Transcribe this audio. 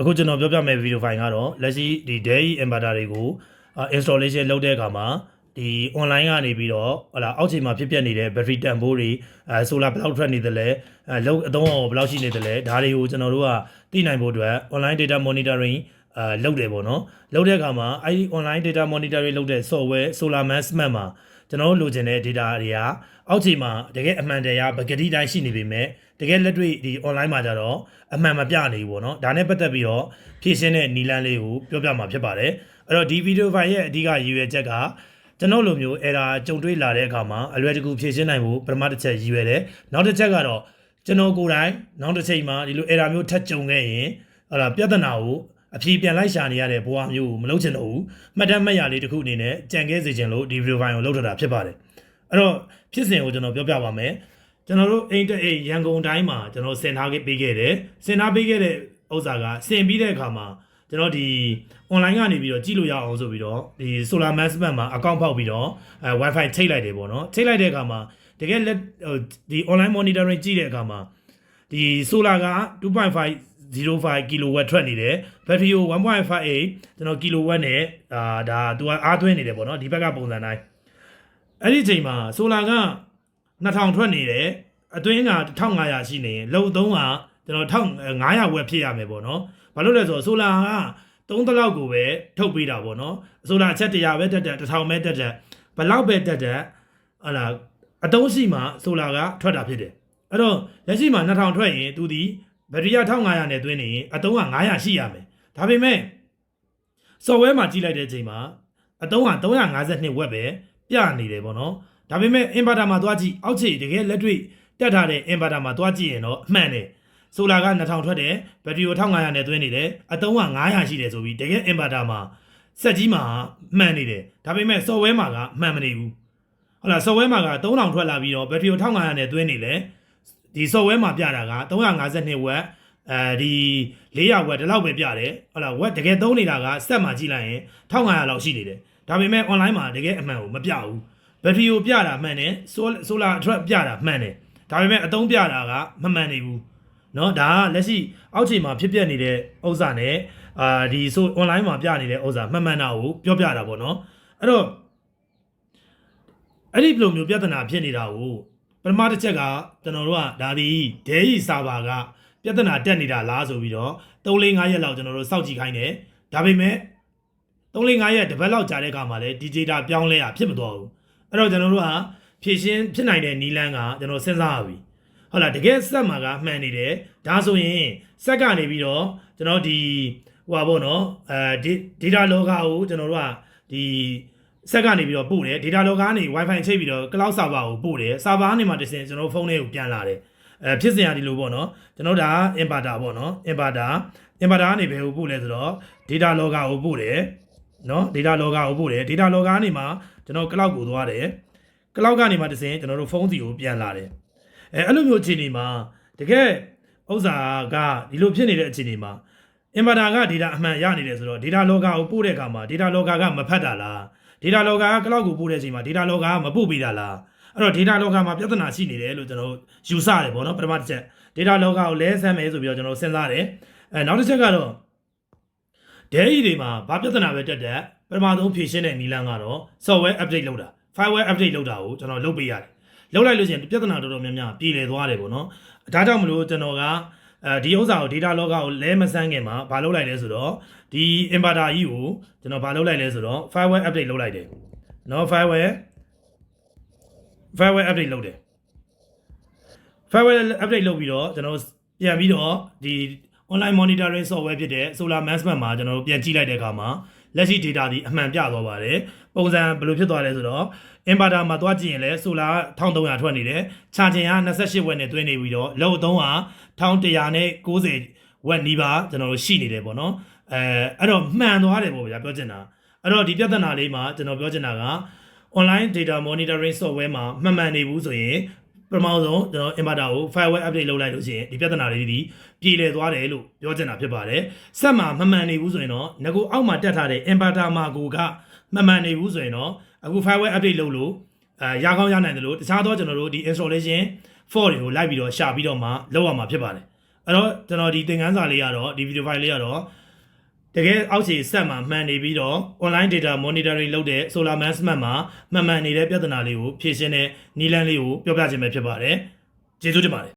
အခုကျွန်တော်ပြောပြမယ့်ဗီဒီယိုဖိုင်ကတော့လက်ရှိဒီ Dell inverter တွေကိုအာ installation လုပ်တဲ့အခါမှာဒီ online ကနေပြီးတော့ဟလာအောက်ခြေမှာဖြစ်ပျက်နေတဲ့ battery တန်ဖိုးတွေအဲ solar ဘယ်လောက်ထွက်နေသလဲအဲလောက်အသုံးအောင်ဘယ်လောက်ရှိနေသလဲဒါတွေကိုကျွန်တော်တို့ကသိနိုင်ဖို့အတွက် online data monitoring အဲလုပ်တယ်ပေါ့နော်လုပ်တဲ့အခါမှာအဲဒီ online data monitoring လုပ်တဲ့ software solar mass map မှာ ကျွန်တော်တို့လိုချင်တဲ့ data တွေကအောက်ခြေမှာတကယ်အမှန်တရားပကတိတိုင်းရှိနေပေမဲ့တကယ်လက်တွေ့ဒီ online မှာကြတော့အမှန်မပြနေဘူးပေါ့နော်ဒါနဲ့ပတ်သက်ပြီးတော့ဖြည့်ရှင်းတဲ့နီလန်းလေးကိုပြောပြမှာဖြစ်ပါတယ်အဲ့တော့ဒီဗီဒီယိုဖိုင်ရဲ့အဓိကရည်ရွယ်ချက်ကကျွန်တော်လိုမျိုး error ကြုံတွေ့လာတဲ့အခါမှာအလွယ်တကူဖြည့်ရှင်းနိုင်ဖို့ပထမတစ်ချက်ရည်ရွယ်တယ်နောက်တစ်ချက်ကတော့ကျွန်တော်ကိုယ်တိုင်နောက်တစ်ချိန်မှာဒီလို error မျိုးထပ်ကြုံခဲ့ရင်ဟလာပြဿနာကို အဖြေပြန်လိုက်ရှာနေရတဲ့ဘဝမျိုးကိုမလုပ်ချင်တော့ဘူးမှတ်တမ်းမှတ်ရလေးတစ်ခုအနေနဲ့ကြံခဲ့စေချင်လို့ဒီဗီဒီယိုဖိုင်ကိုလုပ်ထတာဖြစ်ပါတယ်အဲ့တော့ဖြစ်စဉ်ကိုကျွန်တော်ပြောပြပါမယ်ကျွန်တော်တို့အိမ်တက်အိမ်ရန်ကုန်တိုင်းမှာကျွန်တော်ဆင်ထားခဲ့ပေးခဲ့တယ်ဆင်ထားပေးခဲ့တဲ့ဥစ္စာကဆင်ပြီးတဲ့အခါမှာကျွန်တော်ဒီ online ကနေပြီးတော့ကြည့်လို့ရအောင်ဆိုပြီးတော့ဒီ solar mass bank မှာ account ဖောက်ပြီးတော့အဲ wifi ချိတ်လိုက်တယ်ပေါ့နော်ချိတ်လိုက်တဲ့အခါမှာတကယ်လက်ဟိုဒီ online monitoring ကြည့်တဲ့အခါမှာဒီ solar က2.5 05 kilowatt ထွက်နေတယ် battery ကို1.58ကျွန်တော် kilowatt နဲ့အာဒါသူကအားသွင်းနေတယ်ပေါ့နော်ဒီဘက်ကပုံစံတိုင်းအဲ့ဒီအချိန်မှာ solar က2000ထွက်နေတယ်အတွင်းက1500ရှိနေရင်လုံသုံးကကျွန်တော်1500ဝက်ဖြစ်ရမယ်ပေါ့နော်ဘာလို့လဲဆိုတော့ solar က3တလောက်ကိုပဲထုတ်ပေးတာပေါ့နော် solar အချက်100ပဲတက်တက်1000ပဲတက်တက်ဘလောက်ပဲတက်တက်ဟလာအတုံးရှိမှ solar ကထွက်တာဖြစ်တယ်အဲ့တော့လက်ရှိမှာ2000ထွက်ရင်သူဒီ ဘက်ထရီက1500နဲ့သွင်းနေရင်အတုံးက900ရှိရမယ်ဒါပေမဲ့ software မှာကြည့်လိုက်တဲ့အချိန်မှာအတုံးက352ဝက်ပဲပြနေတယ်ပေါ့နော်ဒါပေမဲ့ inverter မှာသွားကြည့်အောက်ခြေတကယ်လက်တွေ့တက်ထားတဲ့ inverter မှာသွားကြည့်ရင်တော့အမှန်တယ်ဆိုလာက2000ထွက်တယ်ဘက်ထရီကို1500နဲ့သွင်းနေတယ်အတုံးက900ရှိတယ်ဆိုပြီးတကယ် inverter မှာစက်ကြီးမှာမှန်နေတယ်ဒါပေမဲ့ software မှာကမှန်မနေဘူးဟုတ်လား software မှာက3000ထွက်လာပြီးတော့ဘက်ထရီကို1500နဲ့သွင်းနေတယ် ဒီ software မှာပြတာက352ဝက်အဲဒီ400ဝက်ဒီလောက်ပဲပြတယ်ဟုတ်လားဝက်တကယ်သုံးနေတာကစက်မှာကြည့်လိုက်ရင်1500လောက်ရှိနေတယ်ဒါပေမဲ့ online မှာတကယ်အမှန်ကိုမပြဘူးဘက်ထရီကိုပြတာမှန်တယ်ဆိုလာအထွက်ပြတာမှန်တယ်ဒါပေမဲ့အသုံးပြတာကမမှန်နေဘူးเนาะဒါကလက်ရှိအောက်ခြေမှာဖြစ်ပျက်နေတဲ့ဥစ္စာနဲ့အာဒီဆို online မှာပြနေတဲ့ဥစ္စာမှန်မှန်တာကိုပြောပြတာပေါ့เนาะအဲ့တော့အဲ့ဒီလိုမျိုးပြဿနာဖြစ်နေတာကို ပထမတစ်ချက်ကကျွန်တော်တို့ကဒါဒီဒဲရီဆာဗာကပြဿနာတက်နေတာလားဆိုပြီးတော့3-5ရက်လောက်ကျွန်တော်တို့စောင့်ကြည့်ခိုင်းတယ်ဒါပေမဲ့3-5ရက်တစ်ပတ်လောက်ကြာတဲ့အခါမှာလည်းဒီ data ပြောင်းလဲရဖြစ်မသွားဘူးအဲ့တော့ကျွန်တော်တို့ကဖြည့်ရှင်းဖြစ်နိုင်တဲ့နီလန်းကကျွန်တော်စဉ်းစားရပြီဟုတ်လားတကယ်စက်မှာကမှန်နေတယ်ဒါဆိုရင်စက်ကနေပြီးတော့ကျွန်တော်ဒီဟိုပါပေါ့နော်အဲဒီ data log ကိုကျွန်တော်တို့ကဒီ စက်ကနေပြီးတော့ပို့တယ် data log ကနေ wifi ချိတ်ပြီးတော့ cloud server ကိုပို့တယ် server ကနေမှတစ်ဆင့်ကျွန်တော်ဖုန်းလေးကိုပြန်လာတယ်အဲဖြစ်စဉ်ရဒီလိုပေါ့နော်ကျွန်တော်ဒါ inverter ပေါ့နော် inverter inverter ကနေဘယ်ကိုပို့လဲဆိုတော့ data log ကိုပို့တယ်နော် data log ကိုပို့တယ် data log ကနေမှကျွန်တော် cloud ကိုသွားတယ် cloud ကနေမှတစ်ဆင့်ကျွန်တော်တို့ဖုန်းစီကိုပြန်လာတယ်အဲအဲ့လိုမျိုးအခြေအနေမှာတကယ်ဥစ္စာကဒီလိုဖြစ်နေတဲ့အခြေအနေမှာ inverter က data အမှန်ရနေတယ်ဆိုတော့ data log ကိုပို့တဲ့အခါမှာ data log ကမဖတ်တာလား data log က cloud ကိုပို့တဲ့အချိန်မှာ data log ကမပို့ပေးတာလားအဲ့တော့ data log မှာပြဿနာရှိနေတယ်လို့ကျွန်တော်ယူဆတယ်ပေါ့နော်ပထမတစ်ချက် data log ကိုလဲဆမ်းမယ်ဆိုပြီးတော့ကျွန်တော်စဉ်းစားတယ်အဲနောက်တစ်ချက်ကတော့ Dell တွေမှာဘာပြဿနာပဲတက်တက်ပထမဆုံးဖြေရှင်းတဲ့နည်းလမ်းကတော့ software update လုပ်တာ fireware update လုပ်တာကိုကျွန်တော်လုပ်ပေးရတယ်လုပ်လိုက်လို့ရှိရင်ပြဿနာတော်တော်များများပြည်လည်သွားတယ်ပေါ့နော်ဒါကြောင့်မလို့ကျွန်တော်က အဲဒီဥစ္စာကို data log ကိုလဲမဆန်းခင်မှာဘာလုပ်လိုက်လဲဆိုတော့ဒီ inverter ကြီးကိုကျွန်တော်ဘာလုပ်လိုက်လဲဆိုတော့ fireware update လုပ်လိုက်တယ်နော် fireware fireware update လုပ်တယ် fireware update လုပ်ပြီးတော့ကျွန်တော်ပြန်ပြီးတော့ဒီ online monitoring software ဖြစ်တဲ့ solar management မှာကျွန်တော်တို့ပြန်ကြည့်လိုက်တဲ့အခါမှာ လက်ရှိ data ဒီအမှန်ပြသွားပါတယ်ပုံစံဘယ်လိုဖြစ်သွားလဲဆိုတော့ inverter မှာသွားကြည့်ရင်လည်း solar 1300ထွက်နေတယ် charging က28 watt နဲ့တွင်းနေပြီးတော့ load သုံးက1190 watt နီးပါးကျွန်တော်တို့ရှိနေတယ်ပေါ့နော်အဲအဲ့တော့မှန်သွားတယ်ပေါ့ဗျာပြောချင်တာအဲ့တော့ဒီပြဿနာလေးမှာကျွန်တော်ပြောချင်တာက online data monitoring software မှာမှန်မှန်နေဘူးဆိုရင် ပထမဆုံးကျွန်တော် inverter ကို fireware update လုပ်လိုက်လို့ရှိရင်ဒီပြဿနာလေးဒီပြည်လည်သွားတယ်လို့ပြောချင်တာဖြစ်ပါတယ်။ဆက်မှာမမှန်နေဘူးဆိုရင်တော့ငကူအောက်မှာတက်ထားတဲ့ inverter မှာကိုကမမှန်နေဘူးဆိုရင်တော့အခု fireware update လုပ်လို့အဲရကောင်းရနိုင်တယ်လို့တခြားသောကျွန်တော်တို့ဒီ installation fault တွေကိုလိုက်ပြီးတော့ရှာပြီးတော့မှလုပ်ရမှာဖြစ်ပါတယ်။အဲ့တော့ကျွန်တော်ဒီသင်ခန်းစာလေးကတော့ဒီဗီဒီယိုဖိုင်လေးကတော့ တကယ်အောက်ခြေဆက်မှာမှန်နေပြီးတော့ online data monitoring လုပ်တဲ့ solar mass map မှာမှန်မှန်နေတဲ့ပြဿနာလေးကိုဖြေရှင်းတဲ့နည်းလမ်းလေးကိုပြောပြခြင်းပဲဖြစ်ပါတယ်ကျေးဇူးတင်ပါတယ်